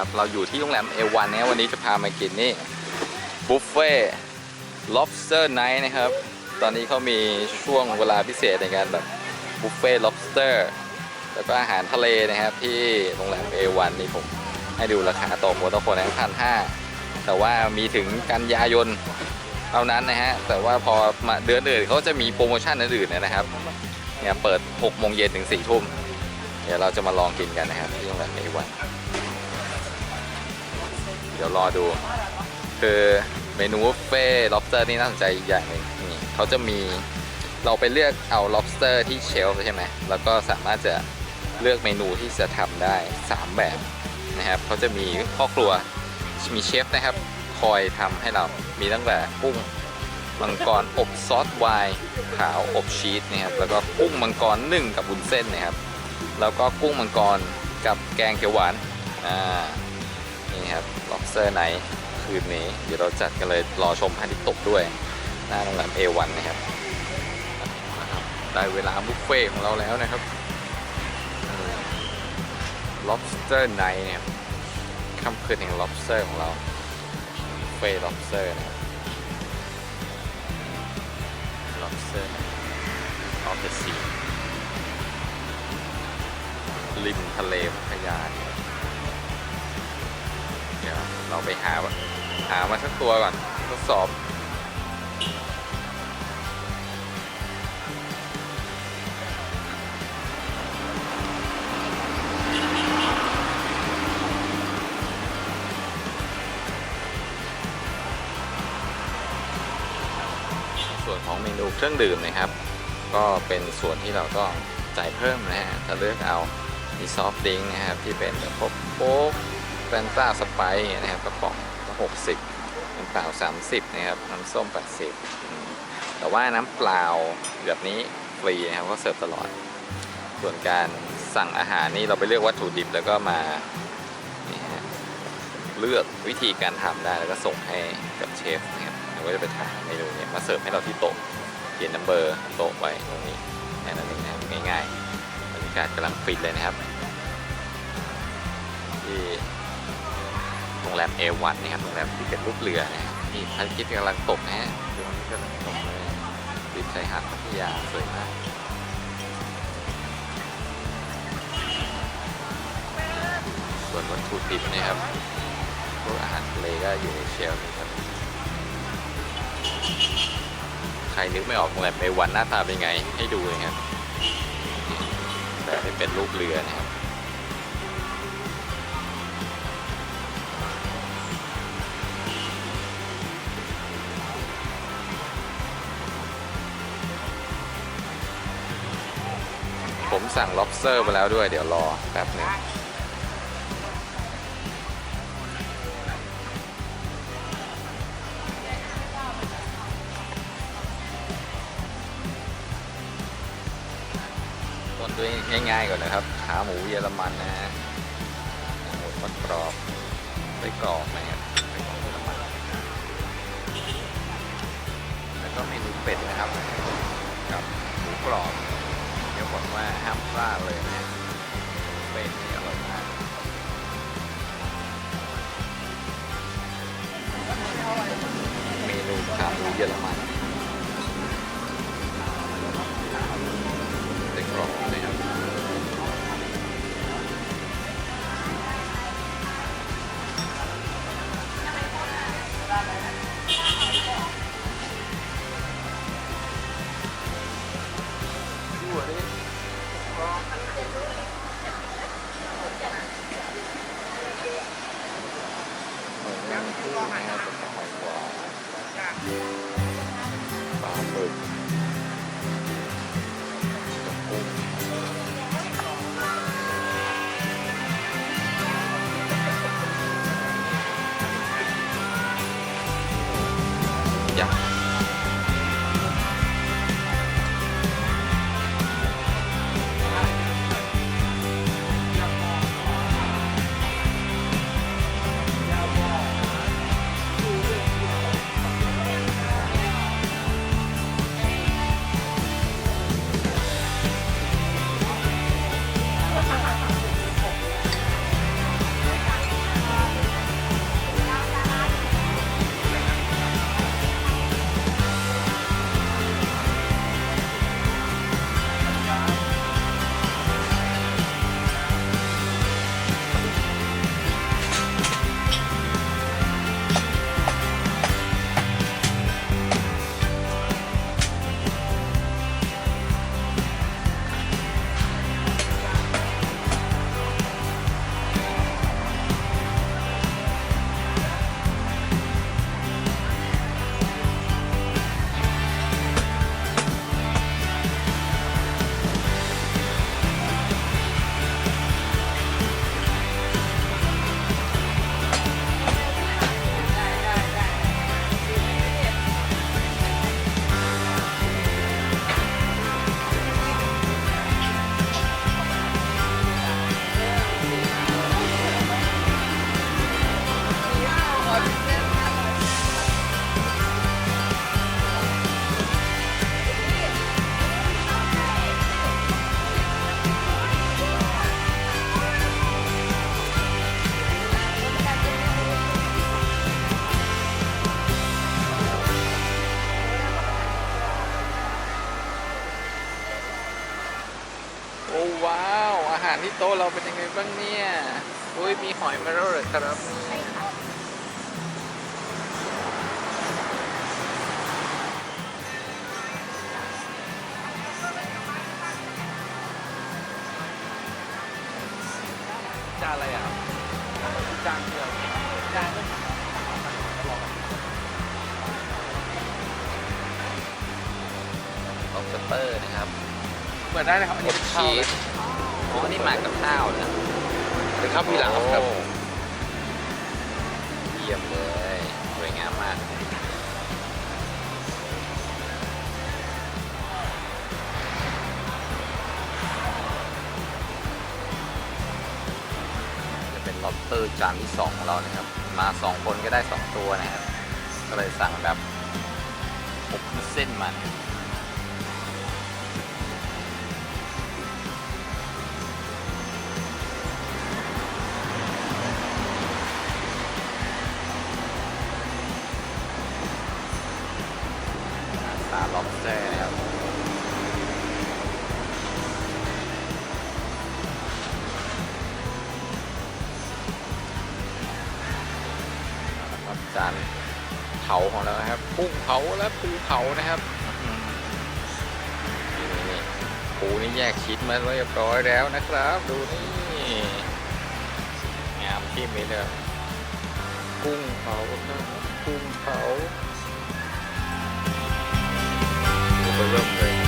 นะครับ เราอยู่ที่โรงแรมเอวันนะวันนี้จะพามากินนี่บุฟเฟ่ lobster night นะครับ ตอนนี้เขามีช่วงเวลาพิเศษในการแบบบุฟเฟ่ lobster แล้วก็อาหารทะเลนะครับที่โรงแรม A1 นี่ผมให้ดูราคาต่อหัวต่อคนนะพันห้าแต่ว่ามีถึงกันยายนเท่านั้นนะฮะ แต่ว่าพอมาเดือนอื่นเขาจะมีโปรโมชั่นอื่นๆนะครับ เนี่ยเปิด6โมงเย็นถึง4ทุ่ม เดี๋ยวเราจะมาลองกินกันนะครับที่โรงแรม A1 เดี๋ยวรอดู คือเมนูบุฟเฟ่ lobster นี่น่าสนใจอีกอย่างหนึ่งนี่เขาจะมีเราไปเลือกเอา lobster ที่เชลฟ์ใช่ไหม แล้วก็สามารถจะเลือกเมนูที่จะทำได้ 3 แบบนะครับเขาจะมีพ่อครัว มีเชฟนะครับ คอยทำให้เรา มีตั้งแต่กุ้งมังกรอบซอสไวน์ขาวอบชีสนะครับ แล้วก็กุ้งมังกรนึ่งกับบุนเส้นนะครับ แล้วก็กุ้งมังกรกับแกงเขียวหวาน อ่า นี่ครับ lobster night คืนนี้ เดี๋ยวเราจัดกันเลยรอชมพระอาทิตย์ตกด้วย หน้าโรงแรม A1 นะครับนะครับ ได้เวลาบุฟเฟ่ของเราแล้วนะครับ lobster night เนี่ยค่ำคืนแห่ง lobster ของเราบุฟเฟ่ lobster นะครับ lobster of the sea ริมทะเลพัทยาเนี่ย เราไปหาหามาสักตัวก่อนทดสอบส่วนของเมนูเครื่องดื่มนะครับ ก็เป็นส่วนที่เราต้องจ่ายเพิ่มนะฮะถ้าเลือกเอามีซอฟต์ดิงนะครับที่เป็นแบบพวกโค้ก แฟนต้าสไปร์นะครับกระป๋อง60น้ำเปล่า30นะครับน้ำส้ม80แต่ว่าน้ำเปล่าแบบนี้ฟรีนะครับก็เสิร์ฟตลอด ส่วนการสั่งอาหารนี่เราไปเลือกวัตถุดิบแล้วก็มาเลือกวิธีการทำได้แล้วก็ส่งให้กับเชฟนะครับเราก็จะไปถามเมนูเนี้มาเสิร์ฟให้เราที่โต๊ะเขียนนัมเบอร์โต๊ะไว้ตรงนี้แค่นั้นเองนะครับง่ายๆบรรยากาศกำลังฟินเลยนะครับที่ รงแรม A1 นนะครับโรงแรมที่เป็นรูปเรือนะนี่พระอาทิตย์กำลังตกนะฮะดวงอาทิตย์กำลังตกเลยริมชายหาดพัทยาสวยมากส่วนวัตถุดิบนะครับพวกอาหารทะเลก็อยู่ในเชลฟ์นี่ครับใครนึกไม่ออกโรงแรม A1 หน้าตาเป็นไงให้ดูเลยครับแบบที่เป็นรูปเรือนะครับ สั่ง lobster ไปแล้วด้วย เดี๋ยวรอแป๊บหนึงต้นด้วยง่ายๆก่อนนะครับ ขาหมูเยอรมันนะฮะหมูทอดกรอบไส้กรอกนะครับไส้กรอกเยอรมันแล้วก็เมนูเป็ดนะครับ กับหมูกรอบ บอกว่าห้ามพลาดเลยนะเป็นนี่อร่อยมากเมนูขาหมูเยอรมัน ที่โต๊ะเราเป็นยังไงบ้างเนี่ยอุ้ยมีหอยมาแล้วเหรอครับใช่ค่ะจานอะไรอะครับจานเดียวจานก็ล็อบสเตอร์นะครับ เปิดได้นะครับอันอนี้บเป็นข้าวชีส อ๋อ นี่มากับข้าวนะเป็นข้าวพี่หลามครับโอ้เยี่ยมเลยสวยงามมาก จะเป็น lobster จานที่สองของเรานะครับ มาสองคนก็ได้สองตัวนะครับ ก็เลยสั่งแบบอบวุ้นเส้นมาน เผาของเรานะครับกุ้งเผาและภูเผานะครับนี่นี่นี่ปูนี่แยกชิ้นมาเรียบร้อยแล้วนะครับ ดูนี่งามที่มีเลยกุ้งเผาครับกุ้งเผาไปเริ่มเลย